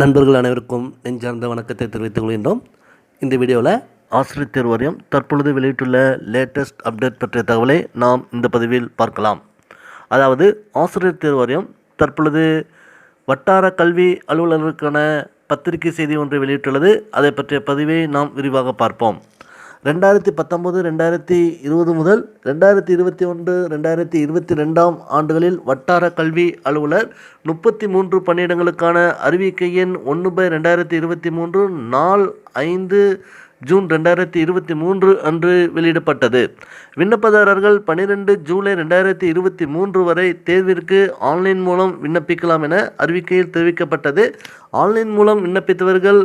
நண்பர்கள் அனைவருக்கும் நெஞ்சார்ந்த வணக்கத்தை தெரிவித்துக் கொள்கின்றோம். இந்த வீடியோவில் ஆசிரியர் தேர்வு வாரியம் தற்பொழுது வெளியிட்டுள்ள லேட்டஸ்ட் அப்டேட் பற்றிய தகவலை நாம் இந்த பதிவில் பார்க்கலாம். அதாவது ஆசிரியர் தேர்வு வாரியம் தற்பொழுது வட்டார கல்வி அலுவலர்களுக்கான பத்திரிகை செய்தி ஒன்றை வெளியிட்டுள்ளது. அதை பற்றிய பதிவை நாம் விரிவாக பார்ப்போம். ரெண்டாயிரத்தி பத்தொம்போது ரெண்டாயிரத்தி இருபது முதல் ரெண்டாயிரத்தி இருபத்தி ஒன்று ரெண்டாயிரத்தி இருபத்தி ரெண்டாம் ஆண்டுகளில் வட்டார கல்வி அலுவலர் முப்பத்தி மூன்று பணியிடங்களுக்கான அறிவிக்கை எண் ஒன்று பை ரெண்டாயிரத்தி இருபத்தி மூன்று நாள் ஐந்து ஜூன் ரெண்டாயிரத்தி இருபத்தி மூன்று அன்று வெளியிடப்பட்டது. விண்ணப்பதாரர்கள் பன்னிரெண்டு ஜூலை ரெண்டாயிரத்தி இருபத்தி மூன்று வரை தேர்விற்கு ஆன்லைன் மூலம் விண்ணப்பிக்கலாம் என அறிவிக்கையில் தெரிவிக்கப்பட்டது. ஆன்லைன் மூலம் விண்ணப்பித்தவர்கள்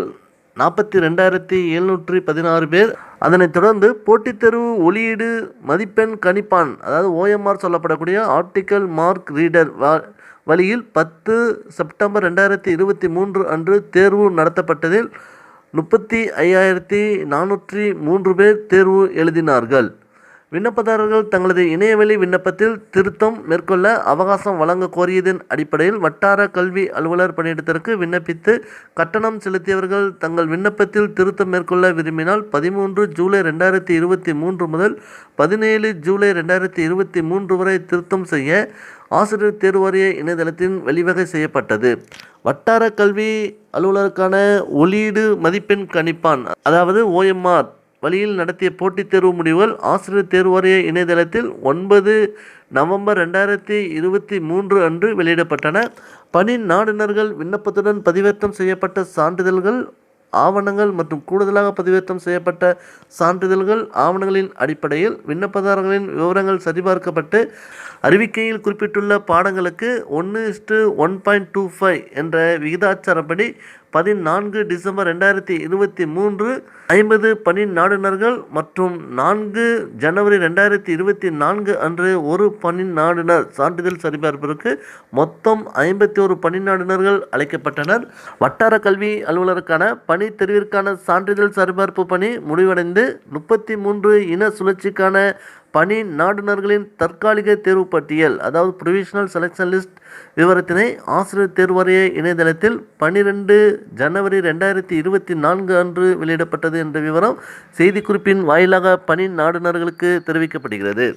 நாற்பத்தி ரெண்டாயிரத்தி எழுநூற்றி பதினாறு பேர். அதனைத் தொடர்ந்து போட்டித் தேர்வு ஒளியீடு மதிப்பெண் கணிப்பான் அதாவது ஓஎம்ஆர் சொல்லப்படக்கூடிய ஆப்டிக்கல் மார்க் ரீடர் வழியில் பத்து செப்டம்பர் ரெண்டாயிரத்தி இருபத்தி மூன்று அன்று தேர்வு நடத்தப்பட்டதில் முப்பத்தி ஐயாயிரத்தி நானூற்றி மூன்று பேர் தேர்வு எழுதினார்கள். விண்ணப்பதாரர்கள் தங்களது இணையவெளி விண்ணப்பத்தில் திருத்தம் மேற்கொள்ள அவகாசம் வழங்க கோரியதன் அடிப்படையில் வட்டார கல்வி அலுவலர் பணியிடத்திற்கு விண்ணப்பித்து கட்டணம் செலுத்தியவர்கள் தங்கள் விண்ணப்பத்தில் திருத்தம் மேற்கொள்ள விரும்பினால் பதிமூன்று ஜூலை ரெண்டாயிரத்தி இருபத்தி மூன்று முதல் பதினேழு ஜூலை ரெண்டாயிரத்தி இருபத்தி மூன்று வரை திருத்தம் செய்ய ஆசிரியர் தேர்வு வாரிய இணையதளத்தின் வழிவகை செய்யப்பட்டது. வட்டார கல்வி அலுவலருக்கான ஒளீடு மதிப்பெண் கணிப்பான் அதாவது ஓஎம்ஆர் வழியில் நடத்திய போட்டித் தேர்வு முடிவுகள் ஆசிரியர் தேர்வு வாரிய இணையதளத்தில் ஒன்பது நவம்பர் ரெண்டாயிரத்தி இருபத்தி மூன்று அன்று வெளியிடப்பட்டன. பணி நாடினர்கள் விண்ணப்பத்துடன் பதிவேற்றம் செய்யப்பட்ட சான்றிதழ்கள் ஆவணங்கள் மற்றும் கூடுதலாக பதிவேற்றம் செய்யப்பட்ட சான்றிதழ்கள் ஆவணங்களின் அடிப்படையில் விண்ணப்பதாரர்களின் விவரங்கள் சரிபார்க்கப்பட்டு அறிவிக்கையில் குறிப்பிட்டுள்ள பாடங்களுக்கு ஒன்று is to one point two five என்ற விகிதாச்சாரப்படி பதினான்கு டிசம்பர் ரெண்டாயிரத்தி இருபத்தி மூன்று ஐம்பது பணி நாடுனர்கள் மற்றும் நான்கு ஜனவரி ரெண்டாயிரத்தி இருபத்தி நான்கு அன்று ஒரு பணி நாடுனர் சான்றிதழ் சரிபார்ப்பிற்கு மொத்தம் ஐம்பத்தி ஒரு பணி நாடுனர்கள் அழைக்கப்பட்டனர் வட்டார கல்வி அலுவலருக்கான பணி தெரிவிற்கான சான்றிதழ் சரிபார்ப்பு பணி முடிவடைந்து முப்பத்தி மூன்று இன சுழற்சிக்கான பணி நாடுனர்களின் தற்காலிக தேர்வு பட்டியல் அதாவது ப்ரொவிஷனல் செலெக்ஷன் லிஸ்ட் விவரத்தினை ஆசிரியர் தேர்வரைய இணையதளத்தில் பன்னிரெண்டு ஜனவரி ரெண்டாயிரத்தி இருபத்தி நான்கு அன்று வெளியிடப்பட்டது என்ற விவரம் செய்திக்குறிப்பின் வாயிலாக பணி நாடுனர்களுக்கு தெரிவிக்கப்படுகிறது.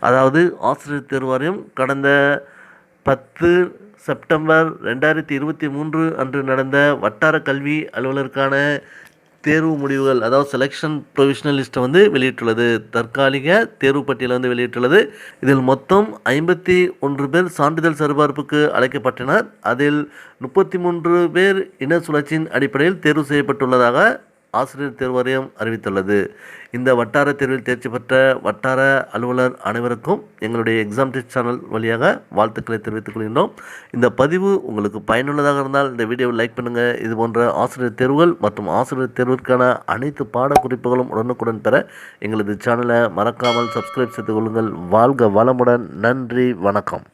அதாவது ஆசிரியர் தேர்வாரியம் கடந்த பத்து செப்டம்பர் ரெண்டாயிரத்தி இருபத்தி மூன்று அன்று நடந்த வட்டார கல்வி அலுவலருக்கான தேர்வு முடிவுகள் அதாவது செலெக்ஷன் ப்ரொவிஷனல் லிஸ்ட்டை வந்து வெளியிட்டுள்ளது. தற்காலிக தேர்வு பட்டியலை வந்து வெளியிட்டுள்ளது. இதில் மொத்தம் ஐம்பத்தி ஒன்று பேர் சான்றிதழ் சரிபார்ப்புக்கு அழைக்கப்பட்டனர். அதில் முப்பத்தி மூன்று பேர் இன சுழற்சியின் அடிப்படையில் தேர்வு செய்யப்பட்டுள்ளதாக ஆசிரியர் தேர்வு வாரியம் அறிவித்துள்ளது. இந்த வட்டார தேர்வில் தேர்ச்சி பெற்ற வட்டார அலுவலர் அனைவருக்கும் எங்களுடைய எக்ஸாம் டெஸ்ட் சேனல் வழியாக வாழ்த்துக்களை தெரிவித்துக் கொள்கின்றோம். இந்த பதிவு உங்களுக்கு பயனுள்ளதாக இருந்தால் இந்த வீடியோவை லைக் பண்ணுங்கள் இது போன்ற ஆசிரியர் தேர்வுகள் மற்றும் ஆசிரியர் தேர்விற்கான அனைத்து பாடக்குறிப்புகளும் உடனுக்குடன் பெற எங்களது சேனலை மறக்காமல் சப்ஸ்கிரைப் செய்து கொள்ளுங்கள். வாழ்க வளமுடன். நன்றி. வணக்கம்.